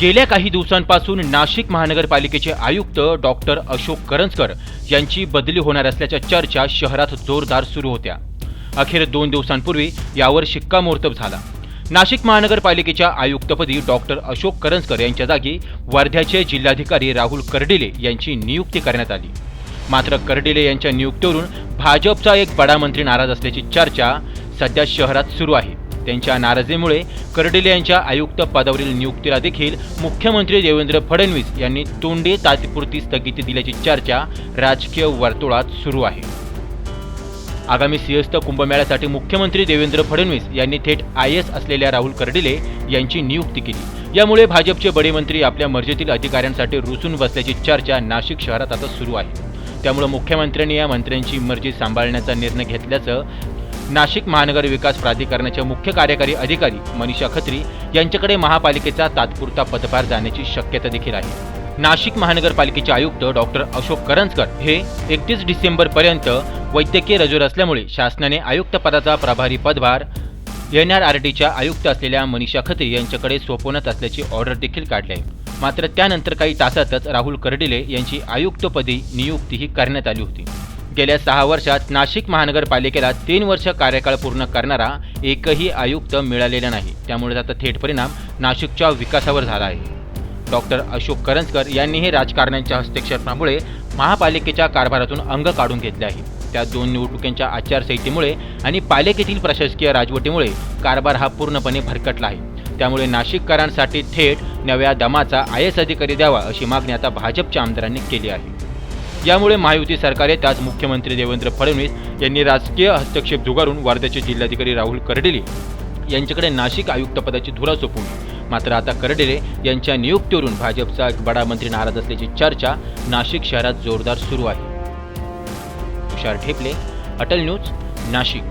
गेल्या काही दिवसांपासून नाशिक महानगरपालिकेचे आयुक्त डॉक्टर अशोक करंजकर यांची बदली होणार असल्याच्या चर्चा शहरात जोरदार सुरू होत्या. अखेर दोन दिवसांपूर्वी यावर शिक्कामोर्तब झाला. नाशिक महानगरपालिकेच्या आयुक्तपदी डॉक्टर अशोक करंजकर यांच्या जागी वर्ध्याचे जिल्हाधिकारी राहुल कर्डिले यांची नियुक्ती करण्यात आली. मात्र कर्डिले यांच्या नियुक्तीवरून भाजपचा एक बडा मंत्री नाराज असल्याची चर्चा सध्या शहरात सुरू आहे. त्यांच्या नाराजीमुळे कर्डिले यांच्या आयुक्त पदावरील नियुक्तीला देखील मुख्यमंत्री देवेंद्र फडणवीस यांनी तोंडी तात्पुरती स्थगिती दिल्याची चर्चा राजकीय वर्तुळात सुरू आहे. आगामी सिंहस्थ कुंभमेळ्यासाठी मुख्यमंत्री देवेंद्र फडणवीस यांनी थेट आय एस असलेल्या राहुल कर्डिले यांची नियुक्ती केली. यामुळे भाजपचे बडे मंत्री आपल्या मर्जीतील अधिकाऱ्यांसाठी रुसून बसल्याची चर्चा नाशिक शहरात आता सुरू आहे. त्यामुळे मुख्यमंत्र्यांनी या मंत्र्यांची मर्जी सांभाळण्याचा निर्णय घेतल्याचं नाशिक महानगर विकास प्राधिकरणाचे मुख्य कार्यकारी अधिकारी मनीषा खत्री यांच्याकडे महापालिकेचा तात्पुरता पदभार जाण्याची शक्यता देखील आहे. नाशिक महानगरपालिकेचे आयुक्त डॉक्टर अशोक करंजकर हे एकतीस डिसेंबरपर्यंत वैद्यकीय रजूर असल्यामुळे शासनाने आयुक्त पदाचा प्रभारी पदभार एन आर आर टीच्या आयुक्त असलेल्या मनीषा खत्री यांच्याकडे सोपवण्यात असल्याची ऑर्डर देखील काढली आहे. मात्र त्यानंतर काही तासातच राहुल कर्डिले यांची आयुक्तपदी नियुक्तीही करण्यात आली होती. गेल्या सहा वर्षात नाशिक महानगरपालिकेला तीन वर्ष कार्यकाळ पूर्ण करणारा एकही आयुक्त मिळालेला नाही. त्यामुळे त्याचा थेट परिणाम नाशिकच्या विकासावर झाला आहे. डॉक्टर अशोक करंजकर यांनीही राजकारण्यांच्या हस्तक्षेपामुळे महापालिकेच्या कारभारातून अंग काढून घेतले आहे. त्या दोन निवडणुकींच्या आचारसंहितेमुळे आणि पालिकेतील प्रशासकीय राजवटीमुळे कारभार हा पूर्णपणे भरकटला आहे. त्यामुळे नाशिककरांसाठी थेट नव्या दमाचा आय एस अधिकारी द्यावा अशी मागणी आता भाजपच्या आमदारांनी केली आहे. यामुळे महायुती सरकार येताच मुख्यमंत्री देवेंद्र फडणवीस यांनी राजकीय हस्तक्षेप झुगारून वर्ध्याचे जिल्हाधिकारी राहुल कर्डिले यांच्याकडे नाशिक आयुक्तपदाची धुरा सोपवली. मात्र आता कर्डिले यांच्या नियुक्तीवरून भाजपचा एक बडा मंत्री नाराज असल्याची चर्चा नाशिक शहरात जोरदार सुरू आहे. तुषार ठेपले अटल न्यूज नाशिक.